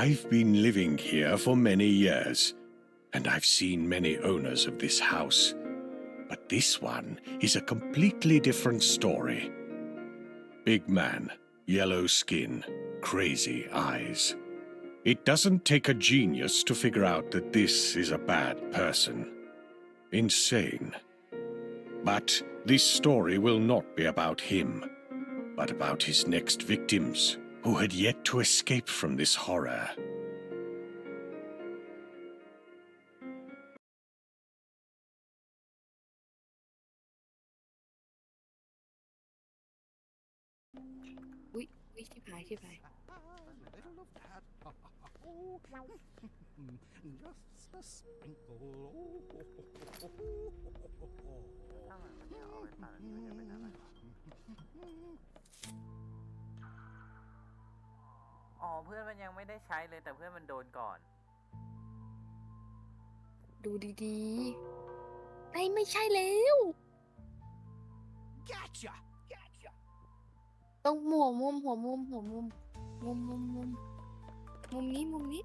I've been living here for many years, and I've seen many owners of this house. But this one is a completely different story. Big man, yellow skin, crazy eyes. It doesn't take a genius to figure out that this is a bad person. Insane. But this story will not be about him, but about his next victims who had yet to escape from this horror. อุ้ยอุ้ยชิบหายชิบหาย Little of that. Just a sprinkle. ไม่ได้ใช้เลยแต่เพื่อนมันโดนก่อน ดูดีๆไอ้ไม่ใช่แล้ว Gotcha! Gotcha! ต้องหัวมุมหัวมุมหัวมุม มุมมุมมุมมุมนี้มุมนี้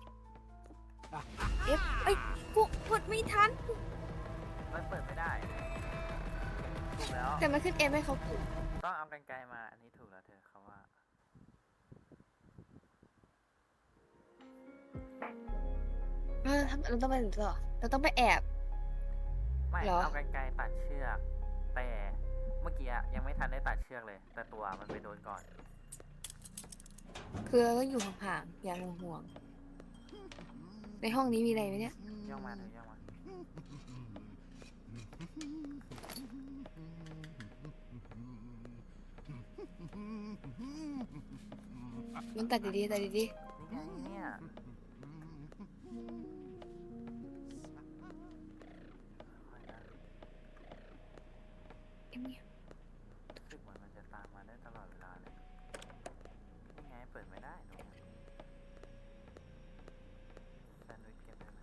เอฟเอ้ยกูกดไม่ทัน มันเปิดไม่ได้ ถูกแล้ว แต่มันขึ้นเอฟให้เขากดต้องเอากันไกลมา อันนี้ถูกแล้วเธอ เขาว่าเออทำเราต้องไปไหนต่อเราต้องไปแอบ ไม่เหรอ เอากันไกลตัดเชือก แต่เมื่อกี้อะยังไม่ทันได้ตัดเชือกเลย แต่ตัวมันไปโดนก่อน คือเราต้องอยู่ห่างๆอย่าห่วงๆในห้องนี้มีอะไรไหมเนี่ย ย่องมาเธอย่องมามันตัดดีๆตัดดี เปิดไม่ได้ตรงนี้แซนด์วิชเก็บได้ไหม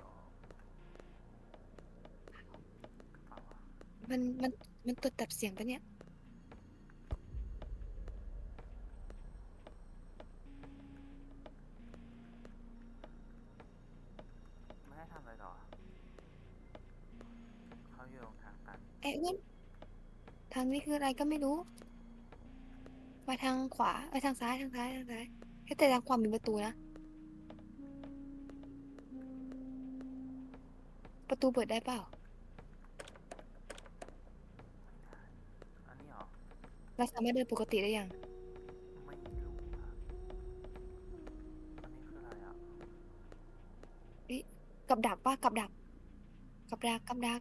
รอกระเป๋าอะๆมันมันมันตรวจจับเสียงปะเนี่ย ไม่ให้ทำอะไรต่ออะเขาอยู่ตรงทางตันไอ้อ้วนทางนี้คืออะไรก็ไม่รู้ มาทางขวาเอ้ยทางซ้ายทางซ้ายทางซ้ายเฮ้ยแต่ทางขวามีประตูนะ ประตูเปิดได้เปล่า อันนี้เหรอ เราสามารถเดินปกติได้ยังไม่รู้อะอันนี้คืออะไรอะ กับดักป่ะกับดักกับดักกับดัก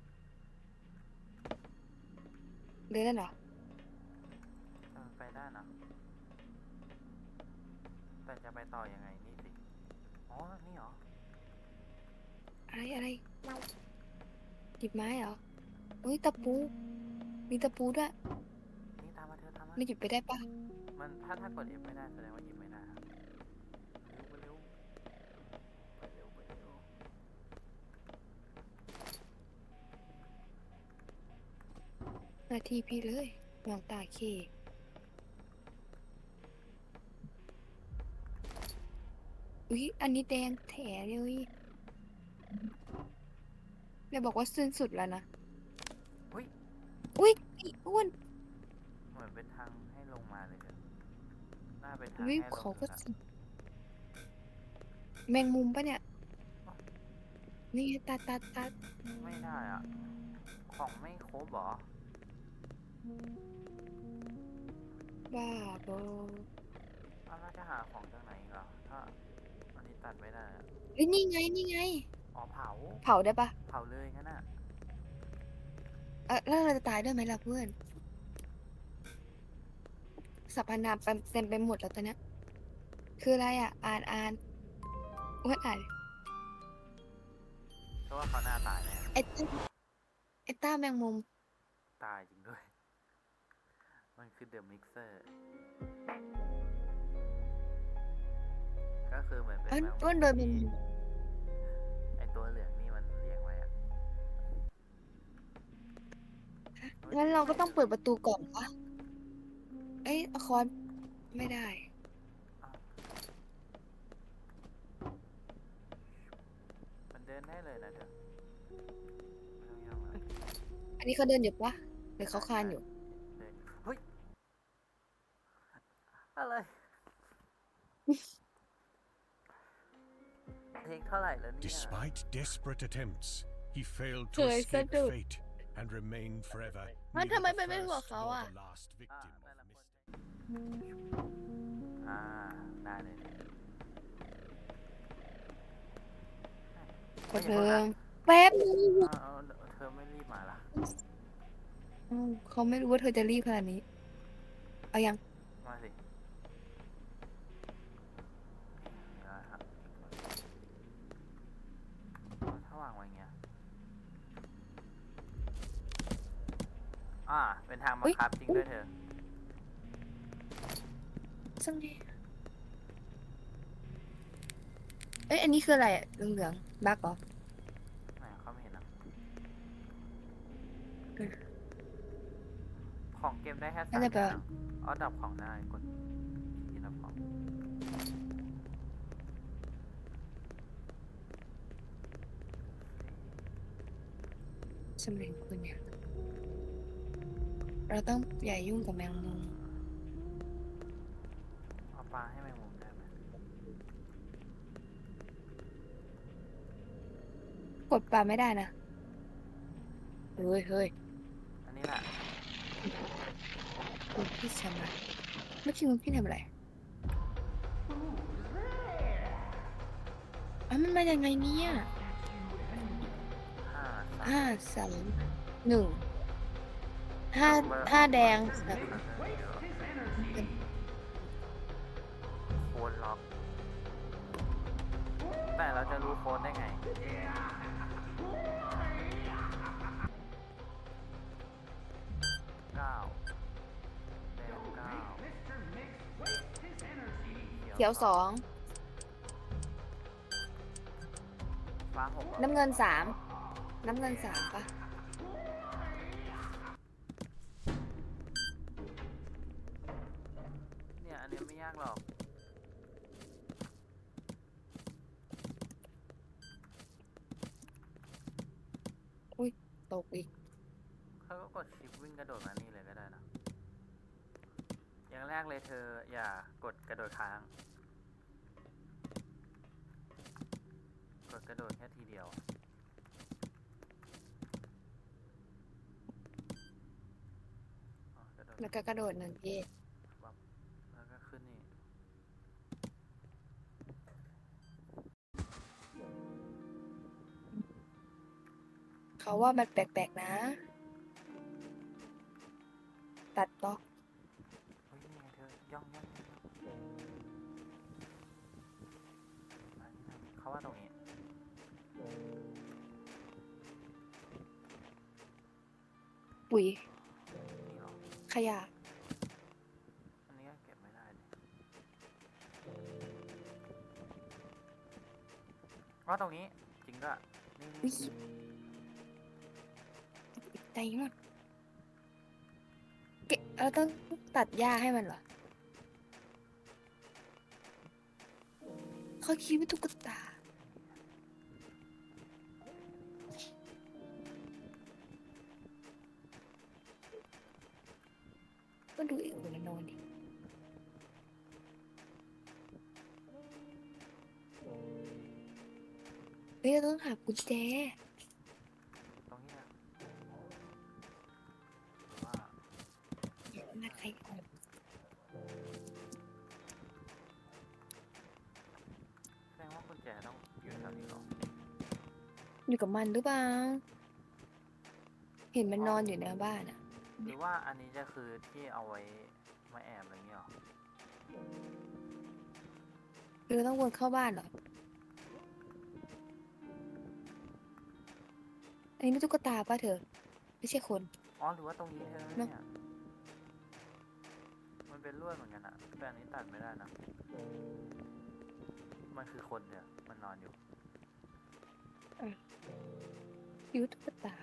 เดินได้เหรอ แต่มันไปได้นะ แต่จะไปต่อยังไงนี่สิ อ๋อ นี่เหรอ อะไรอะไรหยิบไม้เหรออุ้ยตะปู มีตะปูด้วยนี่ตามมาเธอตามมาเราหยิบไปได้ปะมันถ้าถ้ากด F ไม่ได้แสดงว่าหยิบไม่ได้ครับเร็วไปเร็วไปเร็วไปเร็วหนาทีพี่เลยมองตาเค อุ้ยอันนี้แดงแถเลยเดี๋ยวบอกว่าสิ้นสุดแล้วนะอุ้ยอุ้ยไอ้อ้วนเหมือนเป็นทางให้ลงมาเลยเธอน่าเป็นทางอุ้ยให้ลงเขาก็นะสิแมงมุมปะเนี่ย นี่ตัดตัดตัดไม่ได้อะ ของไม่ครบเหรอ บ้าบออ้าวเราจะหาของจากไหนอีกเหรอถ้าอันนี้ ตัดไม่ได้อะเฮ้ยนี่ไงนี่ไง อ๋อเผา เผาได้ปะเผาเลยงั้นน่ะ เออแล้วเราจะตายด้วยไหมล่ะเพื่อนสัพพนามเต็มเต็มไปหมดแล้วตอนเนี้ยคืออะไรอะ อ่านอ่านอ้วนอ่านเพราะว่าเขาหน้าตายแน่ไอ้ต้าไอ้ต้าแมงมุม ตายจริงด้วย มันคือเดอะมิกเซอร์ อ้นอ้นเดนเป็นไอตัวเหลืองนี่มันเลี้ยงไว้อะงั้นเราก็ต้องเปิดประตูก่อนวะเอ้ยอคอนไม่ได้ มันเดินได้เลยนะเดี๋อันนี้เขาเดินอยู่ปะหรือเขาคานอยู่ เฮ้ย อะไร เพลงเท่าไหร่แล้วเนี่ย Despite desperate attempts, he failed to เคยสะ escape ดุด fate and remained forever มัน neither ทำไม the ไปเป็นหัว first เขา nor อะ the last อ่า victim ได้ of ละ mistake. อ่าได้เลยเนี่ยกดเดิมแป๊บนึงเอาเอาเอาเธอไม่รีบมาล่ะ อ้าวเขาไม่รู้ว่าเธอจะรีบขนาดนี้ เอายัง มาสิได้ครับเอาถ้าวางไว้อย่างเงี้ย อ่าเป็นทางบังคับจริงด้วยเธอ ซึ่งนี่เอ้ยอันนี้คืออะไรอะเหลืองๆบักเหรอไหนเขาไม่เห็นนะอืมของเกมได้แค่สาน่ามจะอแปลย่าว่างอ๋อดับของได้กดที่ดับของสำเร็จคุณเนี่ย เราต้องอย่ายุ่งกับแมงมุมเอาปลาให้แมงมุมได้ไหมกดปลาไม่ได้นะ เฮ้ยเฮ้ยอันนี้แหละคุณพี่ทำอะไรเมื่อกี้คุณพี่ทำอะไรอะมันมายังไงเนี่ยห้าสามห้าสามหนึ่ง ห้าห้าแดงแบบโค้ดล็อก แต่เราจะรู้โค้ดได้ไง เก้าแดงเก้าเขียวสองฟ้าหกน้ำเงินสามน้ำเงินสามปะ ตกอีก เขาก็กดชิปวิ่งกระโดดมานี่เลยก็ได้นะ อย่างแรกเลยเธออย่ากดกระโดดค้าง กดกระโดดแค่ทีเดียวอะอ๋อกระโดด แล้วก็กระโดดหนึ่ง เขาว่ามันแปลกๆนะ ตัดต่อเฮ้ยนี่ไงเธอย่องย่องย่องย่องอันนี้นะเขาว่าตรงนี้ปุ๋ยนี่หรอขยะอันนี้ก็เก็บไม่ได้เลยว่าตรงนี้จริงด้วยนี่อุ๊นี่ย ใจหมดเกเราต้องตัดหญ้าให้มันเหรอเขาคิดว่าตุ๊กตา ก็ดูอีกคนละนอนดิเฮ้ยเราต้องหากุญแจ สดงว่ากุญแจต้องอยู่แถวนี้หรออยู่กับมันหรือเปล่า เห็นมันนอนอยู่ในบ้านอะหรือว่าอันนี้จะคือที่เอาไว้มาแอบอะไรเงี้ยหรอคือต้องวนเข้าบ้านเหรอ อันนี้ไม่ตุ๊กตาป่ะเธอ ไม่ใช่คน อ๋อหรือว่าตรงนี้เธอเนเนี่อะยมันเป็นลวดเหมือนกันอะแต่อันนี้ตัดไม่ได้นะ มันคือคนเดียวมันนอนอยู่ยูตุ๊กตา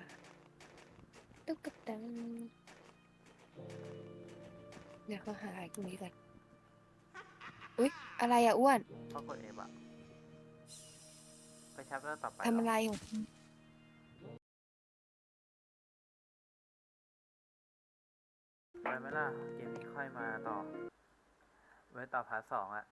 ตุ๊กตาเดี๋ยวเขาหาไอ้ตรงนี้ก่อนอุ๊ย อะไรอะอ้วนพอกดเอฟอะไปชัปเตอร์ต่อไปเหรทำออะไรของไปไหมล่ะ เกมนี้ค่อยมาต่อ ไว้ต่อพาร์ทสองอะ